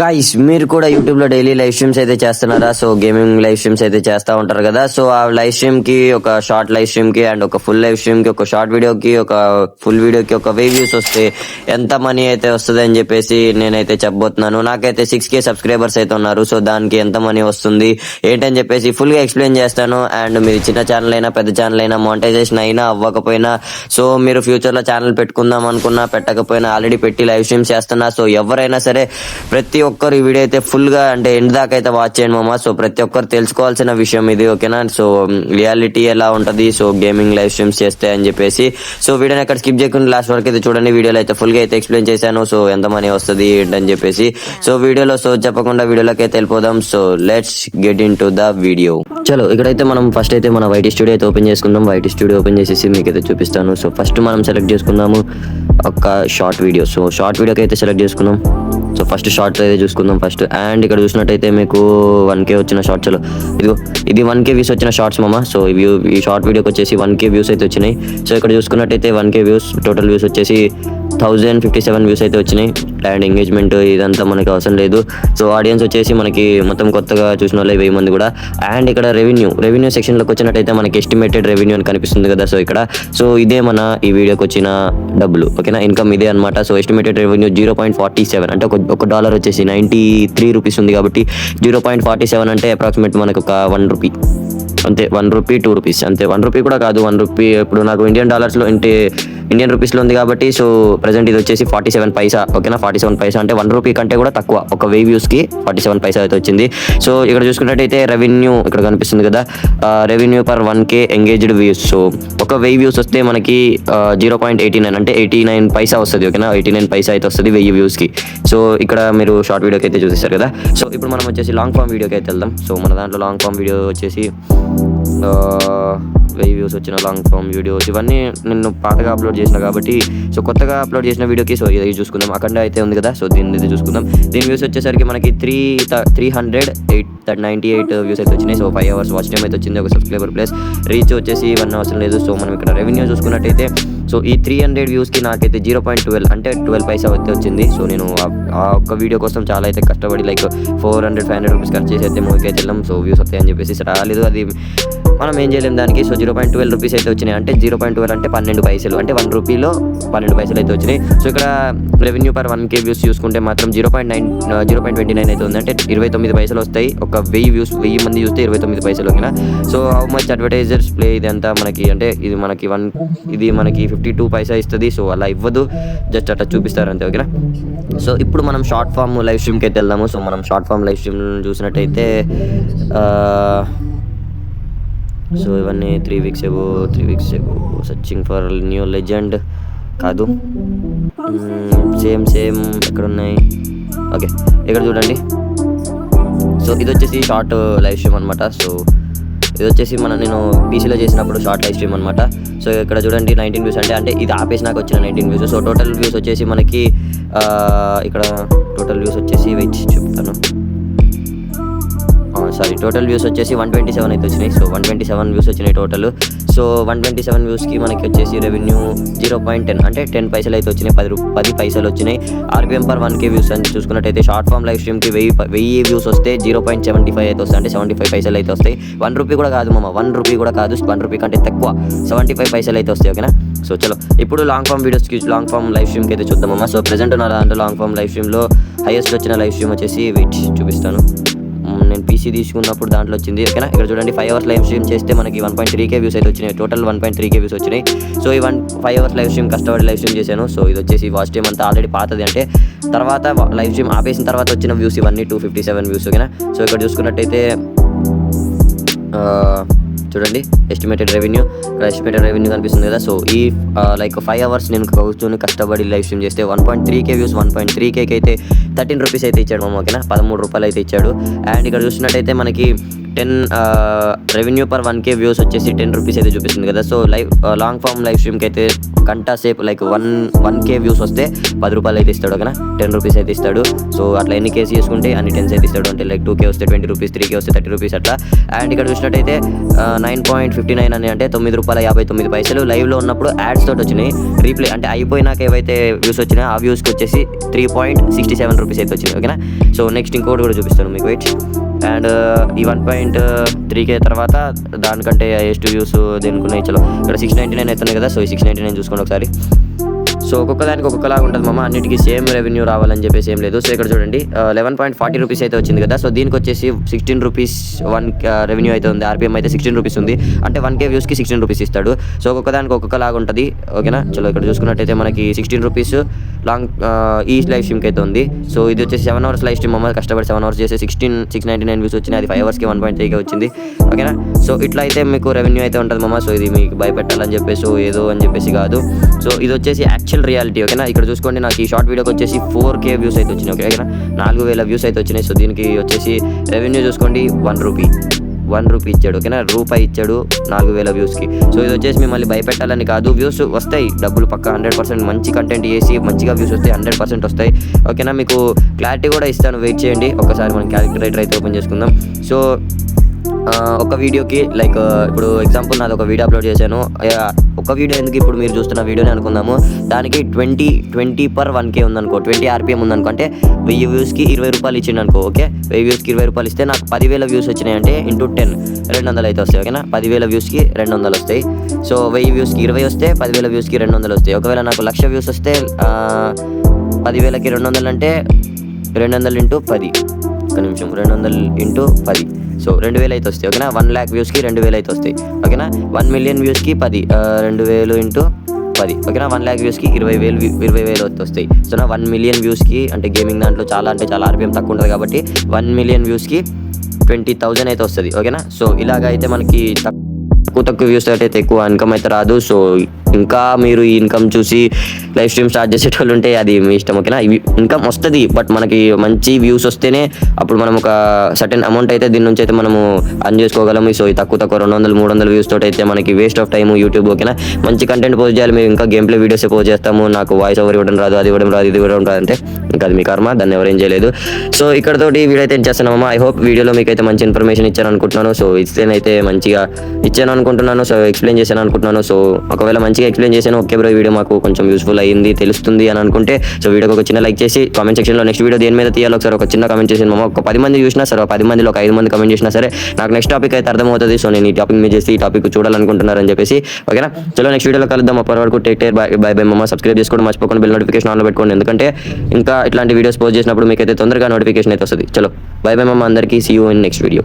Guys మీరు కూడా యూట్యూబ్లో డైలీ లైవ్ స్ట్రీమ్స్ అయితే చేస్తున్నారా? సో గేమింగ్ లైవ్ స్ట్రీమ్స్ అయితే చేస్తూ ఉంటారు కదా. సో ఆ లైవ్ స్ట్రీమ్కి ఒక షార్ట్ లైవ్ స్ట్రీమ్కి అండ్ ఒక ఫుల్ లైవ్ స్ట్రీమ్కి ఒక షార్ట్ వీడియోకి ఒక ఫుల్ వీడియోకి ఒక వే వ్యూస్ వస్తే ఎంత మనీ అయితే వస్తుంది అని చెప్పేసి నేనైతే చెప్పబోతున్నాను. నాకైతే సిక్స్ కే సబ్స్క్రైబర్స్ అయితే ఉన్నారు. సో దానికి ఎంత మనీ వస్తుంది ఏంటని చెప్పేసి ఫుల్గా ఎక్స్ప్లెయిన్ చేస్తాను. అండ్ మీరు చిన్న ఛానల్ అయినా పెద్ద ఛానల్ అయినా మానిటైజేషన్ అయినా అవ్వకపోయినా సో మీరు ఫ్యూచర్లో ఛానల్ పెట్టుకుందాం అనుకున్నా పెట్టకపోయినా ఆల్రెడీ పెట్టి లైవ్ స్ట్రీమ్స్ చేస్తున్నా. సో ఎవరైనా సరే ప్రతి ఒక్కరు ఈ వీడియో అయితే ఫుల్గా అంటే ఎండ్ దాకా అయితే వాచ్ చేయండి మామ. సో ప్రతి ఒక్కరు తెలుసుకోవాల్సిన విషయం ఇది ఓకేనా? సో రియాలిటీ ఎలా ఉంటది? సో గేమింగ్ లైవ్ స్ట్రీమ్స్ చేస్తే అని చెప్పేసి. సో వీడియోని అక్కడ స్కిప్ చేయకుండా లాస్ట్ వరకు అయితే చూడండి. వీడియోలో అయితే ఫుల్గా అయితే ఎక్స్ప్లెయిన్ చేశాను. సో ఎంత మనీ వస్తుంది ఏంటని చెప్పేసి. సో వీడియోలో సో చెప్పకుండా వీడియోలోకి అయితే వెళ్ళిపోదాం. So let's get into the video చలో ఇక్కడైతే మనం ఫస్ట్ అయితే మన వైటీ స్టూడియో అయితే ఓపెన్ చేసుకుందాం. వైటీ స్టూడియో ఓపెన్ చేసేసి మీకు అయితే చూపిస్తాను. సో ఫస్ట్ మనం సెలెక్ట్ చేసుకుందాము ఒక షార్ట్ వీడియో సో షార్ట్ వీడియోకి అయితే సెలెక్ట్ చేసుకుందాం. సో ఫస్ట్ షార్ట్స్ అయితే చూసుకుందాం ఫస్ట్. అండ్ ఇక్కడ చూసినట్టయితే మీకు వన్ కే వచ్చిన షార్ట్స్ ఇదిగో ఇది వన్ కే వ్యూస్ వచ్చిన షార్ట్స్ మామ. సో ఈ వ్యూ ఈ షార్ట్ వీడియోకి వచ్చేసి వన్ కే వ్యూస్ అయితే వచ్చినాయి. సో ఇక్కడ చూసుకున్నట్టయితే one K views total views వచ్చేసి థౌజండ్ ఫిఫ్టీ సెవెన్ వ్యూస్ అయితే వచ్చినాయి. అండ్ ఎంగేజ్మెంట్ ఇదంతా మనకి అవసరం లేదు. సో ఆడియన్స్ వచ్చేసి మనకి మొత్తం కొత్తగా చూసిన వాళ్ళు వెయ్యి మంది కూడా. అండ్ ఇక్కడ రెవెన్యూ రెవెన్యూ సెక్షన్లోకి వచ్చినట్టయితే మనకి ఎస్టిమేటెడ్ రెవెన్యూ అని కనిపిస్తుంది కదా. సో ఇక్కడ. సో ఇదే మన ఈ వీడియోకి వచ్చిన డబ్బులు. ఓకేనా ఇన్కమ్ ఇదే అనమాట so estimated revenue zero point forty seven అంటే ఒక ఒక డాలర్ వచ్చేసి నైంటీ త్రీ రూపీస్ ఉంది కాబట్టి జీరో పాయింట్ ఫార్టీ సెవెన్ అంటే అప్రాక్సిమేట్ మనకు ఒక వన్ రూపీ అంతే వన్ రూపీ టూ రూపీస్ అంతే వన్ రూపీ కూడా కాదు వన్ రూపీ ఇప్పుడు నాకు ఇండియన్ డాలర్స్లో ఇంటి ఇండియన్ రూపీస్లో ఉంది కాబట్టి సో ప్రజెంట్ ఇది వచ్చేసి ఫార్టీ సెవెన్ పైసా ఓకేనా ఫార్టీ సెవెన్ పైసా అంటే వన్ రూపీ కంటే కూడా తక్కువ ఒక వెయ్యి వ్యూస్కి ఫార్టీ సెవెన్ పైసా అయితే వచ్చింది. సో ఇక్కడ చూసుకున్నట్టయితే రెవెన్యూ ఇక్కడ కనిపిస్తుంది కదా revenue per one K engaged views so ఒక వెయ్యి వ్యూస్ వస్తే మనకి జీరో పాయింట్ ఎయిటీ నైన్ అంటే ఎయిటీ నైన్ పైసా వస్తుంది ఓకేనా ఎయిటీ నైన్ పైసా అయితే వస్తుంది వెయ్యి వ్యూస్కి సో ఇక్కడ మీరు షార్ట్ వీడియోకి అయితే చూసేస్తారు కదా. సో ఇప్పుడు మనం వచ్చేసి లాంగ్ ఫామ్ వీడియోకి అయితే వెళ్దాం. సో మన దాంట్లో లాంగ్ ఫామ్ వీడియో వచ్చేసి ఆ, వెయ్యి వ్యూస్ వచ్చిన లాంగ్ ఫామ్ వీడియోస్ ఇవన్నీ నేను పాతగా అప్లోడ్ చేసిన కాబట్టి సో కొత్తగా అప్లోడ్ చేసిన వీడియోకి సో ఇది చూసుకుందాం. అఖండ అయితే ఉంది కదా సో దీన్ని ఇది చూసుకుందాం. దీని వ్యూస్ వచ్చేసరికి మనకి three three hundred eight ninety eight views అయితే వచ్చినాయి. So five hours watch time అయితే వచ్చింది ఒక సబ్స్క్రైబర్ ప్లస్ రీచ్ వచ్చేసి వన్ అవసరం లేదు. సో మనం ఇక్కడ రెవెన్యూ చూసుకున్నట్టయితే సో ఈ త్రీ హండ్రెడ్ వ్యూస్కి నాకైతే జీరో పాయింట్ ట్వెల్వ్ అంటే ట్వెల్వ్ పైసా అయితే వచ్చింది. సో నేను ఆ- ఆ ఒక్క వీడియో కోసం చాలా అయితే కష్టపడి like four hundred five hundred rupees ఖర్చు చేసి అయితే మూవీకి అయితే వెళ్ళాం. సో వ్యూస్ వస్తాయని చెప్పేసి రాలేదు అది మనం ఏం చేయలేం దానికి. So zero point twelve rupees అయితే వచ్చినాయి. అంటే జీరో పాయింట్ ట్వెల్వ్ అంటే పన్నెండు పైసలు. అంటే వన్ రూపీలో పన్నెండు పైసలు అయితే వచ్చినాయి. సో ఇక్కడ revenue per one K views చూసుకుంటే మాత్రం zero point nine zero point twenty nine అయితే ఉంది. అంటే ఇరవై తొమ్మిది పైసలు వస్తాయి. ఒక వెయ్యి వ్యూస్ వెయ్యి మంది చూస్తే ఇరవై తొమ్మిది పైసలు ఓకేనా? So how much advertisers play ఇదంతా మనకి అంటే ఇది మనకి వన్ ఇది మనకి ఫిఫ్టీ టూ పైసా ఇస్తుంది. సో అలా ఇవ్వదు. జస్ట్ అట్లా చూపిస్తారు అంతే ఓకేనా? సో ఇప్పుడు మనం షార్ట్ ఫామ్ లైవ్ స్ట్రీమ్కి అయితే వెళ్దాము. సో మనం షార్ట్ ఫామ్ లైవ్ స్ట్రీమ్ చూసినట్టయితే సో ఇవన్నీ త్రీ వీక్స్ ఏవో త్రీ వీక్స్ ఏవో సర్చింగ్ ఫర్ న్యూ లెజెండ్ కాదు. సేమ్ సేమ్ ఎక్కడ ఉన్నాయి ఓకే ఇక్కడ చూడండి. సో ఇది వచ్చేసి షార్ట్ లైవ్ స్ట్రీమ్ అనమాట సో ఇది వచ్చేసి మన నేను పీసీలో చేసినప్పుడు షార్ట్ లైవ్ స్ట్రీమ్ అనమాట సో ఇక్కడ చూడండి నైన్టీన్ వ్యూస్ అంటే అంటే ఇది ఆపేసి నాకు వచ్చిన nineteen views so total views వచ్చేసి మనకి uh, ఇక్కడ టోటల్ వ్యూస్ వచ్చేసి వెయిట్ చెప్తాను. సారీ టోటల్ వ్యూస్ వచ్చేసి వన్ ట్వంటీ సెవెన్ అయితే వచ్చినాయి. So one twenty seven views వచ్చినాయి total so one twenty seven వ్యూస్కి మనకి వచ్చేసి రెవెన్యూ జీరో పాయింట్ టెన్ అంటే టెన్ పైసలు అయితే వచ్చినాయి పది పది పైసలు వచ్చినాయి. RPM per one K views అని చూసుకున్నట్టయితే షార్ట్ ఫామ్ లైవ్ స్ట్రీమ్కి వెయ్యి వెయ్యి వ్యూస్ వస్తే జీరో పాయింట్ సెవెంటీ ఫైవ్ అయితే వస్తాయి అంటే సెవెంటీ ఫైవ్ పైసలు అయితే వస్తాయి. వన్ రూపీ కూడా కాదు మామ వన్ రూపీ కూడా కాదు వన్ రూపీ కంటే తక్కువ సెవెంటీ ఫైవ్ పైసలు అయితే వస్తాయి ఓకేనా? సో చలో ఇప్పుడు లాంగ్ ఫామ్ వీడియోస్కి లాంగ్ ఫామ్ లైవ్ స్ట్రీమ్కి అయితే చూద్దామమ్మా సో ప్రెజెంట్ ఉన్న దాంట్లో లాంగ్ ఫామ్ లైవ్ స్ట్రీమ్లో హైయెస్ట్ వచ్చిన లైవ్ స్ట్రీమ్ వచ్చేసి వెయిట్ చూపిస్తాను. నేను పీసీ తీసుకున్నప్పుడు దాంట్లో వచ్చింది ఓకేనా? ఇక్కడ చూడండి ఫైవ్ అవర్స్ లైవ్ స్ట్రీమ్ చేస్తే మనకి one point three K views అయితే వచ్చినాయి. Total one point three K views వచ్చినాయి. సో ఈ one five hours live stream కష్టపడి లైవ్ స్ట్రీమ్ చేశాను. సో ఇది వచ్చేసి వాచ్ టైం అంతా ఆల్రెడీ పాతది అంటే తర్వాత లైవ్ స్ట్రీమ్ ఆపేసిన తర్వాత వచ్చిన వ్యూస్ ఇవన్నీ టూ ఫిఫ్టీ సెవెన్ వ్యూస్ ఓకేనా? సో ఇక్కడ చూసుకున్నట్టయితే చూడండి. ఎస్టిమేటెడ్ రెవెన్యూ ఇక్కడ ఎస్టిమేటెడ్ రెవెన్యూ కనిపిస్తుంది కదా. సో ఈ లైక్ ఫైవ్ అవర్స్ నేను కూర్చొని కష్టపడి లైవ్ స్ట్రీమ్ చేస్తే one point three K views one point three కేకి అయితే థర్టీన్ రూపీస్ అయితే ఇచ్చాడు మామ ఓకేనా? పదమూడు రూపాయలు అయితే ఇచ్చాడు. అండ్ ఇక్కడ చూసినట్టయితే మనకి ten revenue per one K views వచ్చేసి టెన్ రూపీస్ అయితే చూపిస్తుంది కదా. So live long form live స్ట్రీమ్కి అయితే గంట సేపు like one one K views వస్తే పది రూపాయలు అయితే ఇస్తాడు ఓకేనా? టెన్ రూపీస్ అయితే ఇస్తాడు. సో అట్లా ఎన్ని కేసు చేసుకుంటే అన్ని టెన్స్ అయితే ఇస్తాడు. అంటే లైక్ టూ కే వస్తే ట్వంటీ రూపీస్ త్రీ కే వస్తే థర్టీ రూపీస్ అట్లా. అండ్ ఇక్కడ చూసినట్టయితే నైన్ పాయింట్ ఫిఫ్టీ నైన్ అని అంటే తొమ్మిది రూపాయల యాభై తొమ్మిది పైసలు లైవ్లో ఉన్నప్పుడు యాడ్స్ తోటి వచ్చినాయి. రీప్లే అంటే అయిపోయినాక ఏవైతే వ్యూస్ వచ్చినాయో ఆ వ్యూస్కి వచ్చేసి three point sixty seven rupees అయితే వచ్చినాయి ఓకేనా? సో నెక్స్ట్ ఇంకోటి కూడా చూపిస్తాను మీకు వెయిట్ అండ్ ఈ వన్ పాయింట్ త్రీ కే తర్వాత దానికంటే ఎస్ట్ వ్యూస్ దేనికి ఉన్నాయి చలో ఇక్కడ సిక్స్ నైంటీ నైన్ అవుతున్నాయి కదా సో ఈ సిక్స్ నైంటీ నైన్ చూసుకోండి ఒకసారి. సో ఒక్కొక్క దానికి ఒక్కొక్కలాగా ఉంటుంది మామ. అన్నిటికీ సేమ్ రెవెన్యూ రావాలని చెప్పేసి ఏం లేదు. సో ఇక్కడ చూడండి లెవెన్ పాయింట్ ఫార్టీ రూపీస్ అయితే వచ్చింది కదా. సో దీనికి వచ్చేసి సిక్స్టీన్ రూపీస్ వన్ రెవెన్యూ అయితే ఉంది. ఆర్పిఎం అయితే సిక్స్టీన్ రూపీస్ ఉంది. అంటే వన్ కే వ్యూస్కి సిక్స్టీన్ రూపీస్ ఇస్తాడు. సో ఒక్కొక్క దానికి ఒక్కొక్కలాగా ఉంటుంది. ఓకేనా? చలో ఇక్కడ చూసుకున్నట్టయితే మనకి సిక్స్టీన్ రూపీస్ లాంగ్ ఈ లైవ్ స్ట్రీమ్కి అయితే ఉంది. సో ఇది వచ్చేసి సెవెన్ అవర్స్ లైవ్ స్ట్రీమ్ మమ్మల్ని కష్టపడి సెవెన్ అవర్స్ చేసి sixteen six ninety nine views వచ్చినాయి. అది ఫైవ్ అవర్స్కి వన్ పాయింట్ త్రీకే వచ్చింది. ఓకేనా? సో ఇట్లా అయితే మీకు రెవెన్యూ అయితే ఉంటుంది మమ్మ సో ఇది మీకు భయపెట్టాలని చెప్పేసి ఏదో అని చెప్పేసి కాదు. సో ఇది వచ్చేసి యాక్చువల్ రియాలిటీ ఓకేనా ఇక్కడ చూసుకోండి నాకు ఈ షార్ట్ వీడియోకి వచ్చేసి ఫోర్ కే వ్యూస్ అయితే వచ్చినాయి ఓకే ఓకేనా నాలుగు వేల వ్యూస్ అయితే వచ్చినాయి సో దీనికి వచ్చేసి రెవెన్యూ చూసుకోండి వన్ రూపీ వన్ రూపీ ఇచ్చాడు ఓకేనా రూపాయి ఇచ్చాడు నాలుగు వేల వ్యూస్కి సో ఇది వచ్చేసి మిమ్మల్ని భయపెట్టాలని కాదు వ్యూస్ వస్తాయి డబ్బులు పక్క హండ్రెడ్ పర్సెంట్ మంచి కంటెంట్ చేసి మంచిగా వ్యూస్ వస్తాయి హండ్రెడ్ పర్సెంట్ వస్తాయి ఓకేనా మీకు క్లారిటీ కూడా ఇస్తాను వెయిట్ చేయండి ఒకసారి మనం క్యాలిక్యులేటర్ అయితే ఓపెన్ చేసుకుందాం. సో ఒక వీడియోకి లైక్ ఇప్పుడు ఎగ్జాంపుల్ నాది ఒక వీడియో అప్లోడ్ చేశాను. ఒక వీడియో ఎందుకు ఇప్పుడు మీరు చూస్తున్న వీడియోని అనుకుందాము. దానికి twenty twenty per one K ఉందనుకో ట్వంటీ ఆర్పిఎం ఉందనుకో అంటే వెయ్యి వ్యూస్కి ఇరవై రూపాయలు ఇచ్చిండు అనుకో ఓకే వెయ్యి వ్యూస్కి ఇరవై రూపాయలు ఇస్తే నాకు పదివేల వ్యూస్ వచ్చినాయి అంటే ఇంటూ టెన్ రెండు వందలు అయితే వస్తాయి ఓకేనా? పదివేల వ్యూస్కి రెండు వందలు వస్తాయి. సో వెయ్యి వ్యూస్కి ఇరవై వస్తే పదివేల వ్యూస్కి రెండు వందలు వస్తాయి. ఒకవేళ నాకు లక్ష వ్యూస్ వస్తే పదివేలకి రెండు వందలు అంటే రెండు వందలు ఇంటూ పది. ఒక నిమిషం రెండు వందలు ఇంటూ పది. సో రెండు వేలు అయితే వస్తాయి ఓకేనా? వన్ ల్యాక్ వ్యూస్కి రెండు వేలు అయితే వస్తాయి ఓకేనా? వన్ మిలియన్ వ్యూస్కి పది రెండు వేలు ఇంటూ పది ఓకేనా? వన్ ల్యాక్ వ్యూస్కి ఇరవై వేలు ఇరవై వేలు అయితే వస్తాయి. సో నా వన్ మిలియన్ వ్యూస్కి అంటే గేమింగ్ దాంట్లో చాలా అంటే చాలా ఆర్పిఎం తక్కువ ఉంటుంది కాబట్టి వన్ మిలియన్ వ్యూస్కి ట్వంటీ థౌజండ్ అయితే వస్తుంది ఓకేనా? సో ఇలాగ అయితే మనకి తక్కువ తక్కువ వ్యూస్ అయితే ఎక్కువ ఇన్కమ్ అయితే రాదు. సో ఇంకా మీరు ఈ ఇన్కమ్ చూసి లైవ్ స్ట్రీమ్ స్టార్ట్ చేసేటోళ్ళు ఉంటే అది మీ ఇష్టం ఓకేనా? ఇన్కమ్ వస్తుంది బట్ మనకి మంచి వ్యూస్ వస్తేనే అప్పుడు మనం ఒక సర్టెన్ అమౌంట్ అయితే దీని నుంచి అయితే మనము అర్న్ చేసుకోగలము. సో ఈ తక్కువ తక్కువ రెండు వందలు మూడు వందల వ్యూస్ తోటి అయితే మనకి వేస్ట్ ఆఫ్ టైం యూట్యూబ్ ఓకేనా? మంచి కంటెంట్ పోస్ట్ చేయాలి మేము ఇంకా గేమ్ ప్లే వీడియోస్ పోస్ట్ చేస్తాము. నాకు వాయిస్ ఓవర్ ఇవ్వడం రాదు అది ఇవ్వడం రాదు ఇది ఇవ్వడం రాదు అంటే ఇంకా అది మీ కర్మ దాన్ని ఎవరేం చేయలేదు. సో ఇక్కడ తోటి వీడియో అయితే చేస్తున్నామా ఐ హోప్ వీడియోలో మీకు అయితే మంచి ఇన్ఫర్మేషన్ ఇచ్చాను అనుకుంటున్నాను సో ఇస్తేనైతే మంచిగా ఇచ్చాను అనుకుంటున్నాను సో ఎక్స్ప్లెయిన్ చేశాను అనుకుంటున్నాను సో ఒకవేళ మంచిగా ఎక్స్ప్లెయిన్ చేశాను. ఓకే బ్రో ఈ వీడియో మాకు కొంచెం యూస్ఫుల్ అయ్యింది తెలుస్తుంది అని అనుకుంటే సో వీడియోకి ఒక చిన్న లైక్ చేసి కామెంట్ సెక్షన్లో నెక్స్ట్ వీడియో దేని మీద తీయాలో ఒకసారి ఒక చిన్న కామెంట్ చేసి మామ ఒక పది మంది చూసినా సరే ఒక పది మందిలో ఒక ఐదు మంది కామెంట్ చేసినా సరే నాకు నెక్స్ట్ టాపిక్ అయితే అర్థమవుతుంది. సో నేను ఈ టాపిక్ మీద చేసి ఈ టాపిక్ చూడాలనుకుంటున్నారని చెప్పేసి ఓకేనా చలో నెక్స్ట్ వీడియోలో కలుద్దాం. అప్పటి వరకు take care bye bye bye మమ్మ సబ్స్క్రైబ్ చేసుకోండి మర్చిపోకుండా బెల్ నోటిఫికేషన్ ఆన్లో పెట్టుకోండి. ఎందుకంటే ఇంకా ఇట్లాంటి వీడియోస్ పోస్ట్ చేసినప్పుడు మీకు అయితే తొందరగా నోటిఫికేషన్ అయితే వస్తుంది. చలో బై బై మమ్మ అందరికీ see you in next video